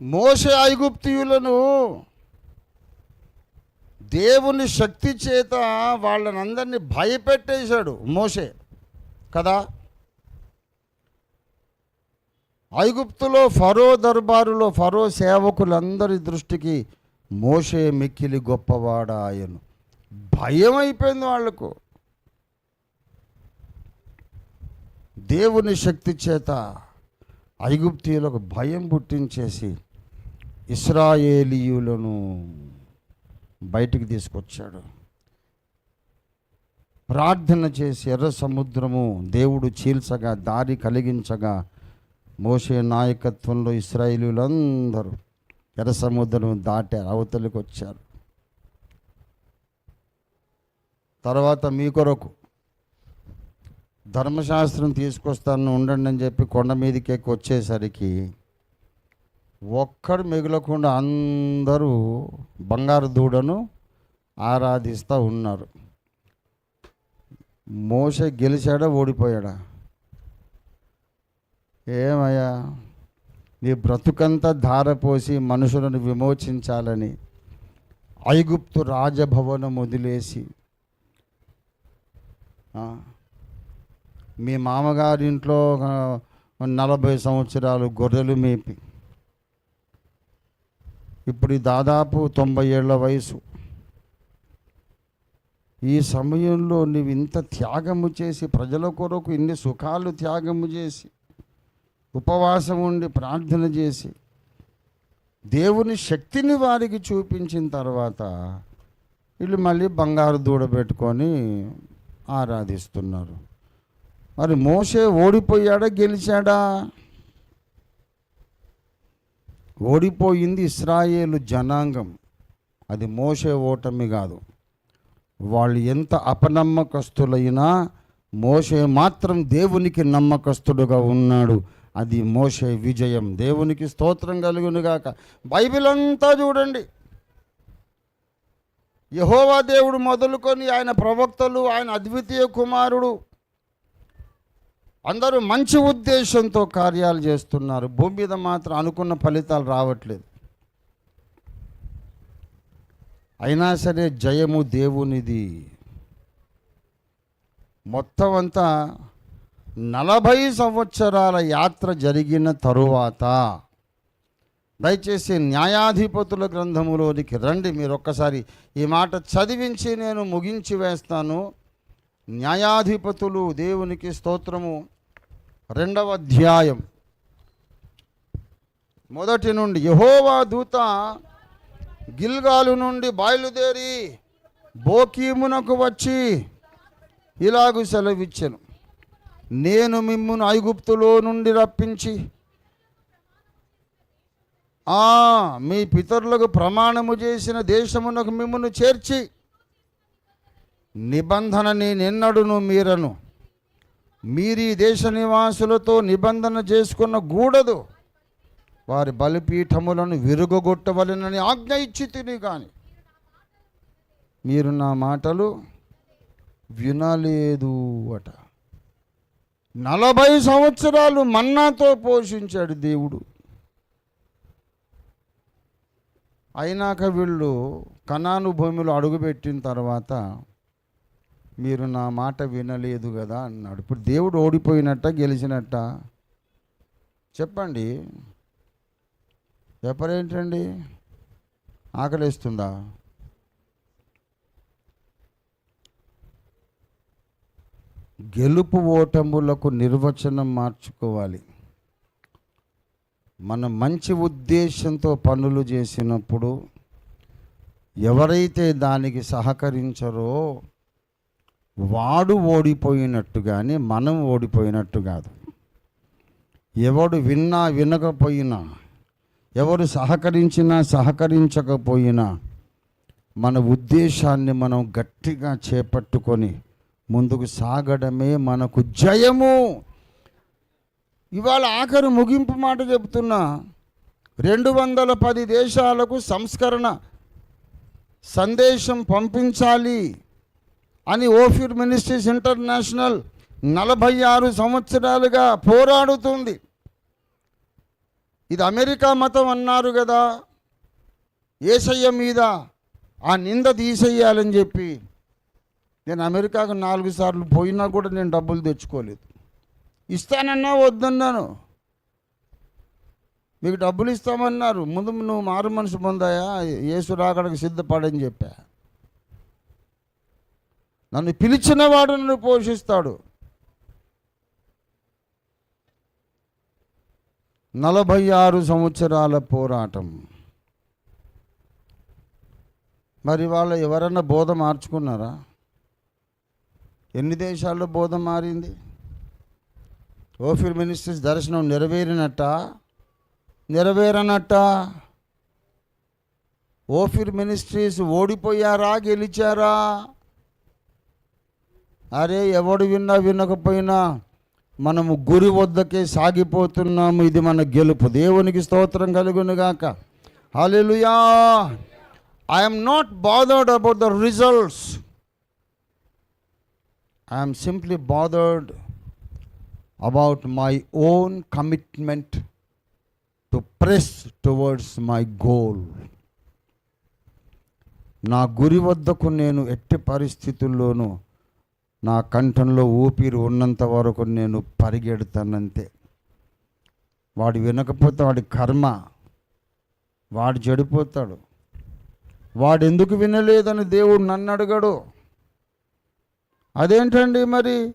మోస ఐగుప్తియులను దేవుని శక్తి చేత వాళ్ళని అందరినీ భయపెట్టేశాడు మోసే కదా? ఐగుప్తులో ఫరో దర్బారులో ఫరో సేవకులందరి దృష్టికి మోసే మిక్కిలి గొప్పవాడ ఆయను. భయం అయిపోయింది వాళ్ళకు దేవుని శక్తి చేత ఐగుప్తీయులకు భయం పుట్టించేసి ఇస్రాయేలీయులను బయటికి తీసుకొచ్చాడు. ప్రార్థన చేసి ఎర్ర సముద్రము దేవుడు చీల్చగా దారి కలిగించగా మోసే నాయకత్వంలో ఇస్రాయేలీలందరూ ఎర్ర సముద్రం దాటారు అవతలికి వచ్చారు. తర్వాత మీ కొరకు ధర్మశాస్త్రం తీసుకొస్తాను ఉండండి అని చెప్పి కొండ మీదకి ఎక్కి వచ్చేసరికి ఒక్కడు మిగలకుండా అందరూ బంగారు దూడను ఆరాధిస్తూ ఉన్నారు. మోస గెలిచాడా ఓడిపోయాడా? ఏమయ్యా నీ బ్రతుకంతా ధారపోసి మనుషులను విమోచించాలని ఐగుప్తు రాజభవనం వదిలేసి మీ మామగారింట్లో నలభై సంవత్సరాలు గొర్రెలు మేపి ఇప్పుడు దాదాపు తొంభై ఏళ్ళ వయసు. ఈ సమయంలో నువ్వు ఇంత త్యాగము చేసి ప్రజల కొరకు ఇన్ని సుఖాలు త్యాగము చేసి ఉపవాసం ఉండి ప్రార్థన చేసి దేవుని శక్తిని వారికి చూపించిన తర్వాత వీళ్ళు మళ్ళీ బంగారు దూడ పెట్టుకొని ఆరాధిస్తున్నారు. మరి మోసే ఓడిపోయాడా గెలిచాడా? ఓడిపోయింది ఇస్రాయేలు జనాంగం. అది మోసే ఓటమి కాదు. వాళ్ళు ఎంత అపనమ్మకస్తులైనా మోసే మాత్రం దేవునికి నమ్మకస్తుడుగా ఉన్నాడు. అది మోసే విజయం. దేవునికి స్తోత్రం కలుగునుగాక బైబిల్ అంతా చూడండి. యహోవా దేవుడు మొదలుకొని ఆయన ప్రవక్తలు ఆయన అద్వితీయ కుమారుడు అందరూ మంచి ఉద్దేశంతో కార్యాలు చేస్తున్నారు. భూమి మీద మాత్రం అనుకున్న ఫలితాలు రావట్లేదు. అయినా సరే జయము దేవునిది. మొత్తం అంతా నలభై సంవత్సరాల యాత్ర జరిగిన తరువాత దయచేసి న్యాయాధిపతుల గ్రంథములోనికి రండి. మీరు ఒక్కసారి ఈ మాట చదివించి నేను ముగించి వేస్తాను. న్యాయాధిపతులు దేవునికి స్తోత్రము. రెండవ అధ్యాయం. మొదటి నుండి యహోవా దూత గిల్గాలు నుండి బయలుదేరి బోకీమునకు వచ్చి ఇలాగు సెలవిచ్చెను. నేను మిమ్మును ఐగుప్తులో నుండి రప్పించి మీ పితరులకు ప్రమాణము చేసిన దేశమునకు మిమ్మును చేర్చి నిబంధన నిన్నడును మీరను. మీరీ దేశ నివాసులతో నిబంధన చేసుకున్న గూడదు. వారి బలిపీఠములను విరుగొట్టవలనని ఆజ్ఞ ఇచ్చి తిని కానీ మీరు నా మాటలు వినలేదు అట. నలభై సంవత్సరాలు మన్నాతో పోషించాడు దేవుడు. అయినాక వీళ్ళు కణాను భూమిలో అడుగుపెట్టిన తర్వాత మీరు నా మాట వినలేదు కదా అన్నాడు. ఇప్పుడు దేవుడు ఓడిపోయినట్ట గెలిచినట్ట? చెప్పండి. చెప్పరేంటండి? ఆకలిస్తుందా? గెలుపు ఓటములకు నిర్వచనం మార్చుకోవాలి. మనం మంచి ఉద్దేశంతో పనులు చేసినప్పుడు ఎవరైతే దానికి సహకరించరో వాడు ఓడిపోయినట్టు కానీ మనం ఓడిపోయినట్టు కాదు. ఎవడు విన్నా వినకపోయినా ఎవరు సహకరించినా సహకరించకపోయినా మన ఉద్దేశాన్ని మనం గట్టిగా చేపట్టుకొని ముందుకు సాగడమే మనకు జయము. ఇవాళ ఆఖరి ముగింపు మాట చెబుతున్నా రెండు వందల పది దేశాలకు సంస్కరణ సందేశం పంపించాలి. అని ఓఫిర్ మినిస్ట్రీస్ ఇంటర్నేషనల్ నలభై ఆరు సంవత్సరాలుగా పోరాడుతుంది. ఇది అమెరికా మతం అన్నారు కదా. ఏసయ్య మీద ఆ నింద తీసేయాలని చెప్పి నేను అమెరికాకు నాలుగు సార్లు పోయినా కూడా నేను డబ్బులు తెచ్చుకోలేదు. ఇస్తానన్నా వద్దన్నాను. మీకు డబ్బులు ఇస్తామన్నారు. ముందు నువ్వు మారు మనసు పొందాయా? యేసు రాకడకు సిద్ధపడని చెప్పా. నన్ను పిలిచిన వాడు నన్ను పోషిస్తాడు. నలభై ఆరు సంవత్సరాల పోరాటం. మరి వాళ్ళు ఎవరన్నా బోధ మార్చుకున్నారా? ఎన్ని దేశాల్లో బోధ మారింది? ఓఫిర్ మినిస్టర్స్ దర్శనం నెరవేరినట్ట? నెరవేరనట్ట? Ophir ministries ఓడిపోయారా? గెలిచారా? అరే ఎవడు విన్నా వినకపోయినా మనము గురి వద్దకే సాగిపోతున్నాము. ఇది మన గెలుపు. దేవునికి స్తోత్రం కలుగునుగాక. Hallelujah I'm not bothered about the results I'm simply bothered about my own commitment to press towards my goal నా గురి వద్దకు నేను ఎట్టి పరిస్థితుల్లోనూ నా కంఠంలో ఊపిరి ఉన్నంత వరకు నేను పరిగెడతానంతే. వాడు వినకపోతే వాడి కర్మ వాడు చెడిపోతాడు. వాడు ఎందుకు వినలేదని దేవుడు నన్ను అడగడు అదేంటండి మరి?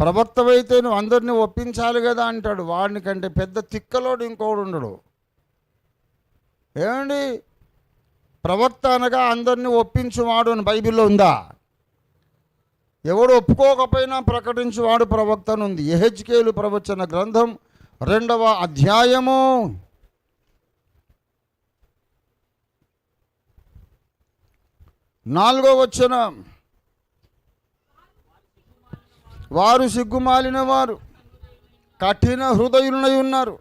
ప్రవక్తవైతే నువ్వు అందరినీ ఒప్పించాలి కదా అంటాడు. వాడిని కంటే పెద్ద తిక్కలోడు ఇంకోడు ఉండడు. ఏమండి? ప్రవక్త అనగా అందరినీ ఒప్పించువాడు అని బైబిల్లో ఉందా? ఎవడు ఒప్పుకోకపోయినా ప్రకటించువాడు ప్రవక్త ఉంది ఎహెచ్కేలు ప్రవచన గ్రంథం రెండవ అధ్యాయము. నాలుగో వచ్చిన వారు సిగ్గుమాలిన వారు కఠిన హృదయులై ఉన్నారు.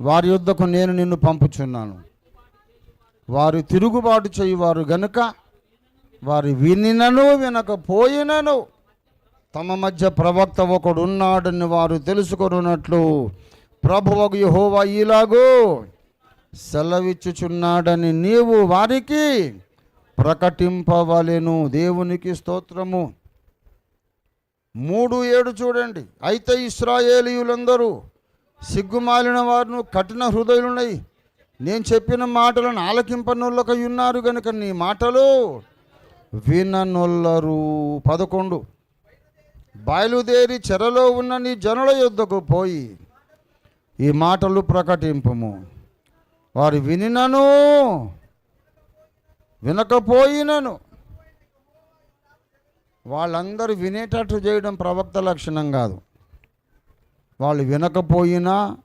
వారి యుద్ధకు నేను నిన్ను పంపుచున్నాను. వారు తిరుగుబాటు చేయువారు గనుక వారు వినినను వినకపోయినను. తమ మధ్య ప్రవక్త ఒకడు ఉన్నాడని వారు తెలుసుకొనున్నట్లు ప్రభువకు యహోవా ఇలాగూ సెలవిచ్చుచున్నాడని నీవు వారికి ప్రకటింపవలెను. దేవునికి స్తోత్రము. మూడు ఏడు చూడండి. అయితే ఇస్రాయేలీయులందరూ సిగ్గుమాలిన వారును కఠిన హృదయులున్నాయి. నేను చెప్పిన మాటలను ఆలకింపనులకై ఉన్నారు కనుక నీ మాటలు విననొల్లరు. పదకొండు. బయలుదేరి చెరలో ఉన్న నీ జనుల యుద్ధకు పోయి ఈ మాటలు ప్రకటింపము. వారు వినినను వినకపోయినను. వాళ్ళందరూ వినేటట్టు చేయడం ప్రవక్త లక్షణం కాదు. వాళ్ళు వినకపోయినా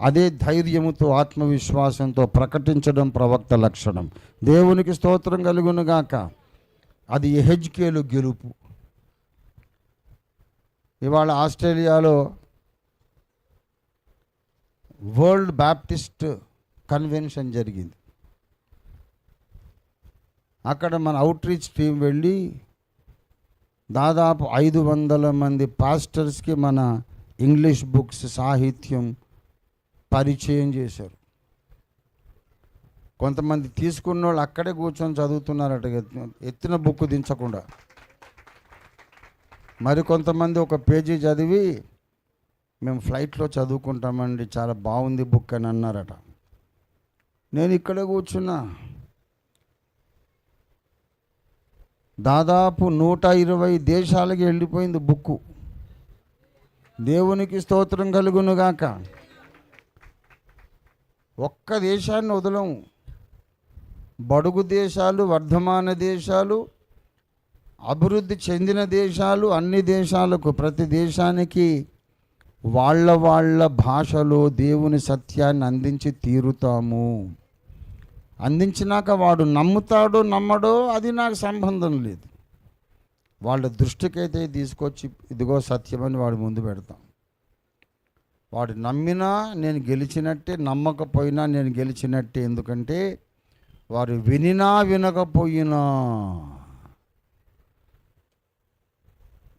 అదే ధైర్యముతో ఆత్మవిశ్వాసంతో ప్రకటించడం ప్రవక్త లక్షణం. దేవునికి స్తోత్రం కలుగునుగాక అది హెచ్కేలు గెలుపు. ఇవాళ ఆస్ట్రేలియాలో వరల్డ్ బ్యాప్టిస్ట్ కన్వెన్షన్ జరిగింది. అక్కడ మన అవుట్ రీచ్ టీం వెళ్ళి దాదాపు ఐదు వందల మంది పాస్టర్స్కి మన ఇంగ్లీష్ బుక్స్ సాహిత్యం పరిచయం చేశారు. కొంతమంది తీసుకున్న వాళ్ళు అక్కడే కూర్చొని చదువుతున్నారట ఎత్తిన బుక్ దించకుండా. మరి కొంతమంది ఒక పేజీ చదివి మేము ఫ్లైట్లో చదువుకుంటామండి చాలా బాగుంది బుక్ అని అన్నారట. నేను ఇక్కడే కూర్చున్నా. దాదాపు నూట ఇరవై దేశాలకి వెళ్ళిపోయింది బుక్కు. దేవునికి స్తోత్రం కలుగునుగాక. ఒక్క దేశాన్ని వదలము. బడుగు దేశాలు వర్ధమాన దేశాలు అభివృద్ధి చెందిన దేశాలు అన్ని దేశాలకు ప్రతి దేశానికి వాళ్ళ వాళ్ళ భాషలో దేవుని సత్యాన్ని అందించి తీరుతాము. అందించినాక వాడు నమ్ముతాడో నమ్మడో అది నాకు సంబంధం లేదు. వాళ్ళ దృష్టికైతే తీసుకొచ్చి ఇదిగో సత్యమని వాడు ముందు పెడతాం. వాడు నమ్మినా నేను గెలిచినట్టే నమ్మకపోయినా నేను గెలిచినట్టే. ఎందుకంటే వారు వినినా వినకపోయినా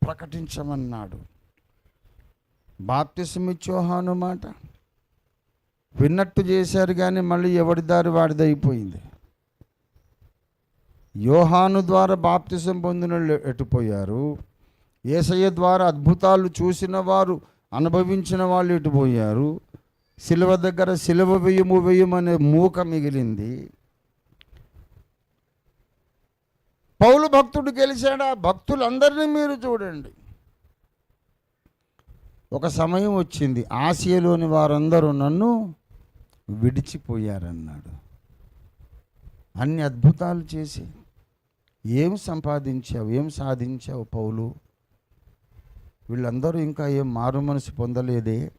ప్రకటించమన్నాడు. బాప్తిసమిచ్చోహాను మాట. విన్నట్టు చేశారు కానీ మళ్ళీ ఎవడి దారి వాడిదైపోయింది యోహాను ద్వారా బాప్తిసం పొందిన ఎటుపోయారు ఏసయ్య ద్వారా అద్భుతాలు చూసిన వారు అనుభవించిన వాళ్ళు ఎటుపోయారు సిలువ దగ్గర సిలువ వెయ్యము వెయ్యమనే మూక మిగిలింది. పౌలు భక్తుడు గెలిచాడా? భక్తులందరినీ మీరు చూడండి. ఒక సమయం వచ్చింది. ఆసియాలోని వారందరూ నన్ను విడిచిపోయారన్నాడు. అన్ని అద్భుతాలు చేసి. ఏం సంపాదించావు? ఏం సాధించావు పౌలు? వీళ్ళందరూ ఇంకా ఏం మారు మనసు పొందలేదే?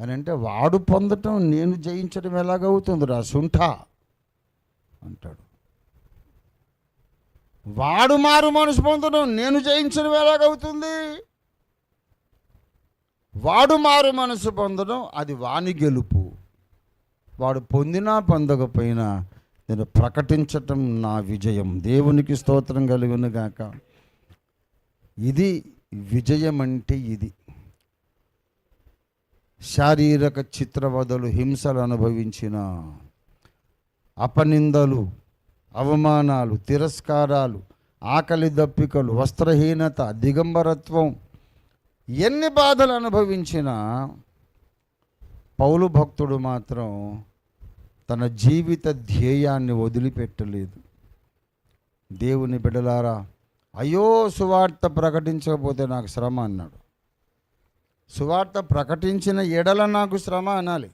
అని అంటే వాడు పొందటం నేను జయించడం ఎలాగవుతుంది రా సుంఠ అంటాడు. వాడు మారు మనసు పొందడం నేను జయించిన ఎలాగవుతుంది వాడు మారు మనసు పొందడం అది వాని గెలుపు. వాడు పొందినా పొందకపోయినా నేను ప్రకటించటం నా విజయం. దేవునికి స్తోత్రం కలుగును గాక. ఇది విజయం అంటే ఇది. శారీరక చిత్రవదలు హింసలు అనుభవించిన అపనిందలు అవమానాలు తిరస్కారాలు ఆకలి దప్పికలు వస్త్రహీనత దిగంబరత్వం ఎన్ని బాధలు అనుభవించినా పౌలు భక్తుడు మాత్రం తన జీవిత ధ్యేయాన్ని వదిలిపెట్టలేదు. దేవుని బిడలారా అయ్యో సువార్త ప్రకటించకపోతే నాకు శ్రమ అన్నాడు. సువార్త ప్రకటించిన ఎడల నాకు శ్రమ అనాలి.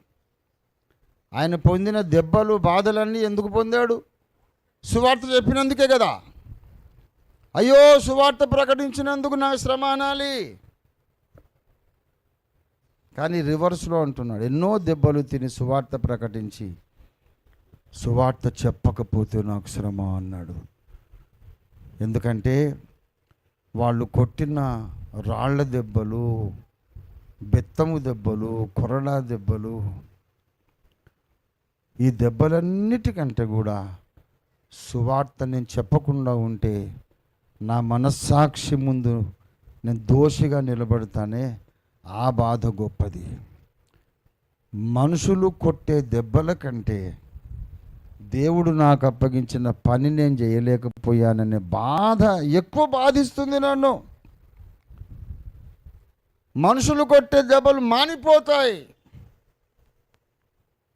ఆయన పొందిన దెబ్బలు బాధలన్నీ ఎందుకు పొందాడు? సువార్త చెప్పినందుకే కదా. అయ్యో సువార్త ప్రకటించినందుకు నాకు శ్రమ అనాలి. కానీ రివర్స్లో అంటున్నాడు ఎన్నో దెబ్బలు తిని సువార్త ప్రకటించి సువార్త చెప్పకపోతే నాకు శ్రమ అన్నాడు. ఎందుకంటే వాళ్ళు కొట్టిన రాళ్ళ దెబ్బలు బెత్తము దెబ్బలు కొరడా దెబ్బలు ఈ దెబ్బలన్నిటికంటే కూడా సువార్త నేను చెప్పకుండా ఉంటే నా మనస్సాక్షి ముందు నేను దోషిగా నిలబడతానే? ఆ బాధ గొప్పది. మనుషులు కొట్టే దెబ్బల కంటే దేవుడు నాకు అప్పగించిన పని నేను చేయలేకపోయాననే బాధ ఎక్కువ బాధిస్తుంది నన్ను. మనుషులు కొట్టే దెబ్బలు మానిపోతాయి.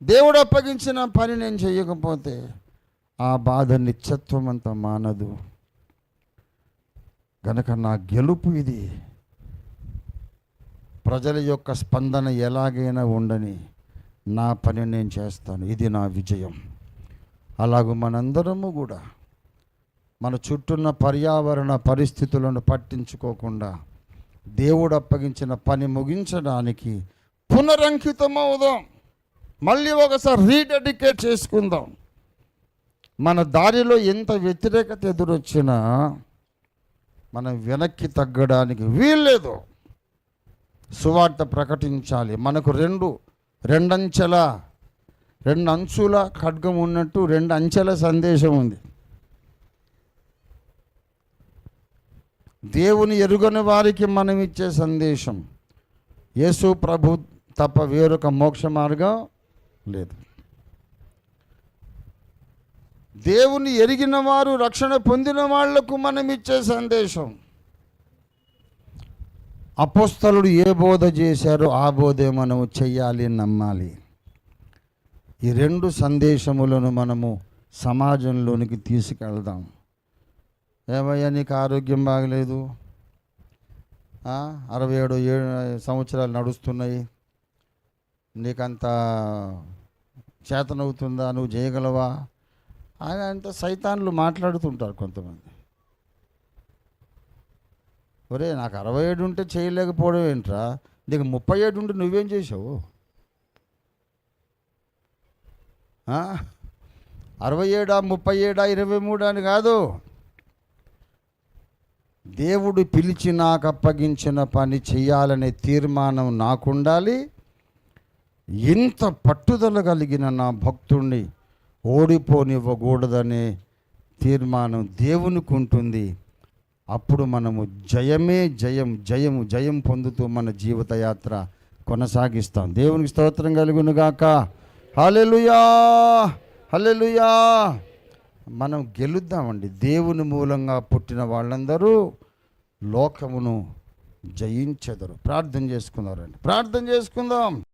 దేవుడు అప్పగించిన పని నేను చేయకపోతే ఆ బాధ నిత్యత్వం అంత మానదు. గనక నా గెలుపు ఇది. ప్రజల యొక్క స్పందన ఎలాగైనా ఉండని నా పని నేను చేస్తాను. ఇది నా విజయం. అలాగూ మనందరము కూడా మన చుట్టూన్న పర్యావరణ పరిస్థితులను పట్టించుకోకుండా దేవుడు అప్పగించిన పని ముగించడానికి పునరంకితమవుదాం. మళ్ళీ ఒకసారి రీడెడికేట్ చేసుకుందాం. మన దారిలో ఎంత వ్యతిరేకత ఎదురొచ్చినా మనం వెనక్కి తగ్గడానికి వీల్లేదు. సువార్త ప్రకటించాలి. మనకు రెండు రెండంచెల రెండు అంచుల ఖడ్గం ఉన్నట్టు రెండు అంచెల సందేశం ఉంది. దేవుని ఎరుగని వారికి మనం ఇచ్చే సందేశం యేసు ప్రభు తప్ప వేరొక మోక్ష మార్గం లేదు. దేవుని ఎరిగిన వారు రక్షణ పొందిన వాళ్ళకు మనం ఇచ్చే సందేశం. అపోస్తలుడు ఏ బోధ చేశారో ఆ బోధే మనము చెయ్యాలి నమ్మాలి. ఈ రెండు సందేశములను మనము సమాజంలోనికి తీసుకెళ్దాం. ఏమయ్యా నీకు ఆరోగ్యం బాగలేదు? అరవై ఏడు ఏడు సంవత్సరాలు నడుస్తున్నాయి. నీకంత చేతనవుతుందా? నువ్వు చేయగలవా? ఆయన అంత సైతాన్లు మాట్లాడుతుంటారు కొంతమంది. ఒరే నాకు అరవై ఏడు ఉంటే చేయలేకపోవడం ఏంట్రా? నీకు ముప్పై ఏడు ఉంటే నువ్వేం చేసావు అరవై ఏడా ముప్పై ఏడా ఇరవై మూడా అని కాదు. దేవుడు పిలిచి నాకు అప్పగించిన పని చేయాలనే తీర్మానం నాకుండాలి. ఇంత పట్టుదల కలిగిన నా భక్తుణ్ణి ఓడిపోనివ్వకూడదనే తీర్మానం దేవునికి ఉంటుంది అప్పుడు మనము జయమే జయం జయము జయం పొందుతూ మన జీవిత యాత్ర కొనసాగిస్తాం. దేవునికి స్తోత్రం కలుగునుగాక. హలెలుయా హలెలుయా మనం గెలుద్దామండి. దేవుని మూలంగా పుట్టిన వాళ్ళందరూ లోకమును జయించెదరు. ప్రార్థన చేసుకుందారండి ప్రార్థన చేసుకుందాం.